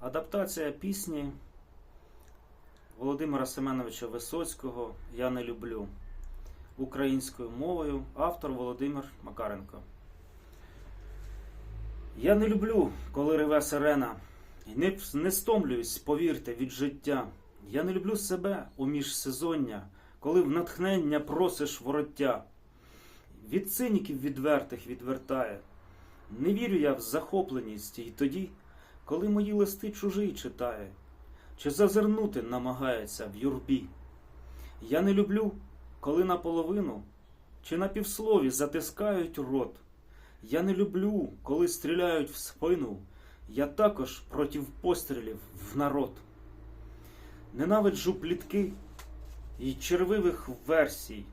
Адаптація пісні Володимира Семеновича Висоцького Я не люблю українською мовою. Автор Володимир Макаренко. Я не люблю, коли реве сирена. Не, не стомлююсь, повірте, від життя. Я не люблю себе у міжсезоння, коли в натхнення просиш вороття. Від циніків відвертих відвертає. Не вірю я в захопленість і тоді, коли мої листи чужий читає, чи зазирнути намагається в юрбі. Я не люблю, коли наполовину чи на півслові затискають рот. Я не люблю, коли стріляють в спину. Я також проти пострілів в народ. Ненавиджу плітки і червивих версій,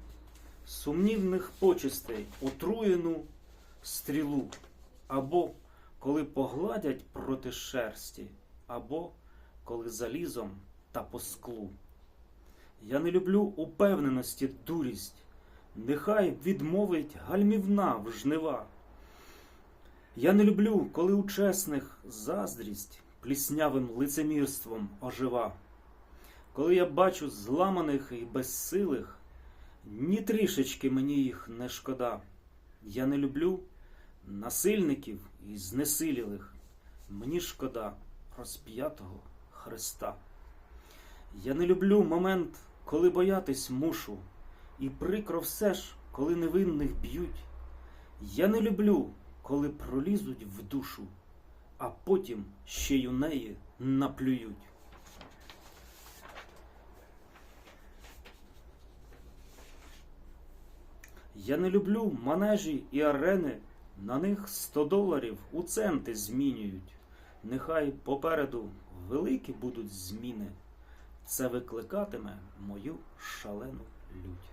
сумнівних почестей, отруєну стрілу, або коли погладять проти шерсті, або коли залізом та по склу. Я не люблю упевненості дурість, нехай відмовить гальмівна в жнива. Я не люблю, коли у чесних заздрість пліснявим лицемірством ожива. Коли я бачу зламаних і безсилих, ні трішечки мені їх не шкода. Я не люблю насильників і знесилілих. Мені шкода розп'ятого Христа. Я не люблю момент, коли боятись мушу, і прикро все ж, коли невинних б'ють. Я не люблю, коли пролізуть в душу, а потім ще й у неї наплюють. Я не люблю манежі і арени, на них 100 доларів у центи змінюють. Нехай попереду великі будуть зміни. Це викликатиме мою шалену лють.